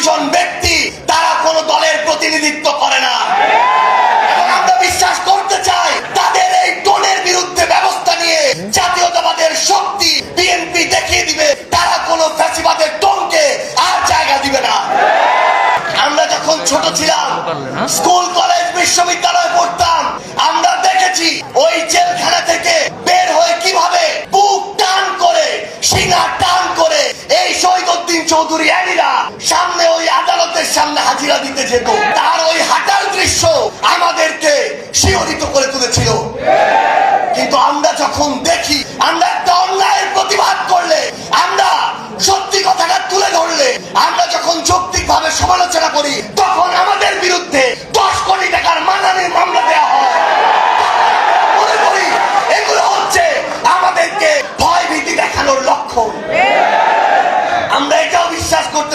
দুইজন ব্যক্তি তারা কোনো দলের প্রতিনিধিত্ব করে না। এবং আমরা বিশ্বাস করতে চাই তাদের এই টোনের বিরুদ্ধে ব্যবস্থা নিয়ে জাতীয়তাবাদের শক্তি বিএনপি দেখিয়ে দিবে, তারা কোনো ফ্যাসিবাদের টোনকে আর জায়গা দিবে না। আমরা যখন ছোট ছিলাম, স্কুল, কলেজ, বিশ্ববিদ্যালয়ে পড়তাম, আমরা দেখেছি ওই জেলখানা থেকে বের হয়ে কীভাবে বুক টান করে সিঙ্গা টান করে এই শহীদুদ্দিন চৌধুরী অ্যানিরা সামনে ওই আদালতের সামনে হাজিরা দিতে যেত। তার ওই হাঁটার দৃশ্য আমাদেরকে শিহরিত করে তুলেছিল। কিন্তু আমরা যখন দেখি, আমরা একটা অন্যায়ের প্রতিবাদ করলে, আমরা সত্যি কথাটা তুলে ধরলে, আমরা যখন যৌক্তিক ভাবে সমালোচনা করি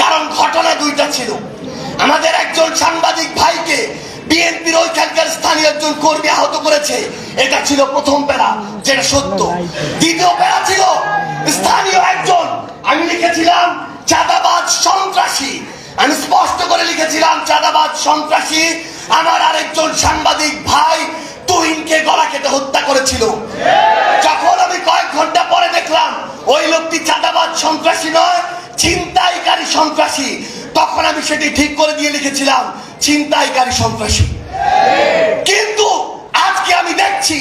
কারণ ঘটনা দুইটা ছিল। আমাদের একজন সাংবাদিক ভাইকে বিএনপির ওইখানকার স্থানীয় একজন কর্মী আহত করেছে। এটা ছিল প্রথম প্যারা, যেটা সত্য। দ্বিতীয় প্যারা ছিল স্থানীয় একজন, আমি লিখেছিলাম, চাঁদাবাজ সন্ত্রাসী। আমি স্পষ্ট করে লিখেছিলাম, চাঁদাবাজ সন্ত্রাসী আমার আরেকজন সাংবাদিক ভাই তুহিনকে গলা কেটে হত্যা করেছিল। সন্ত্রাসী, তখন আমি সেটি ঠিক করে দিয়ে লিখেছিলাম, ছিনতাইকারী সন্ত্রাসী। কিন্তু আজকে আমি দেখছি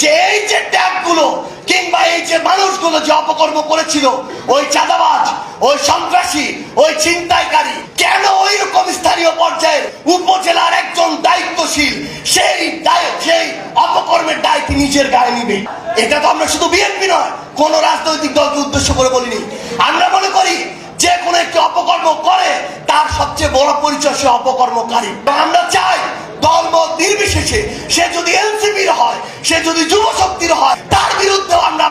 যে এই যে ট্যাগগুলো কিংবা এই যে মানুষগুলো যে অপকর্ম করেছিল, ওই চাঁদাবাজ, ওই সন্ত্রাসী, ওই ছিনতাইকারী, কেন ওই রকম স্থানীয় পর্যায়ে উপজেলার একজন দায়িত্বশীল, সেই দায়, সেই অপকর্মের দায়িত্ব নিজের গায়ে নিবে? এটা তো আমরা শুধু বিএনপি নয়, কোন রাজনৈতিক দলকে উদ্দেশ্য করে বলিনি। আমরা ব্যক্তি অপকর্ম করে, তার সবচেয়ে বড় পরিচয় সে অপকর্মকারী। আমরা চাই ধর্ম নির্বিশেষে সে যদি এনসিপির হয়, সে যদি যুব শক্তির হয়, তার বিরুদ্ধে আমরা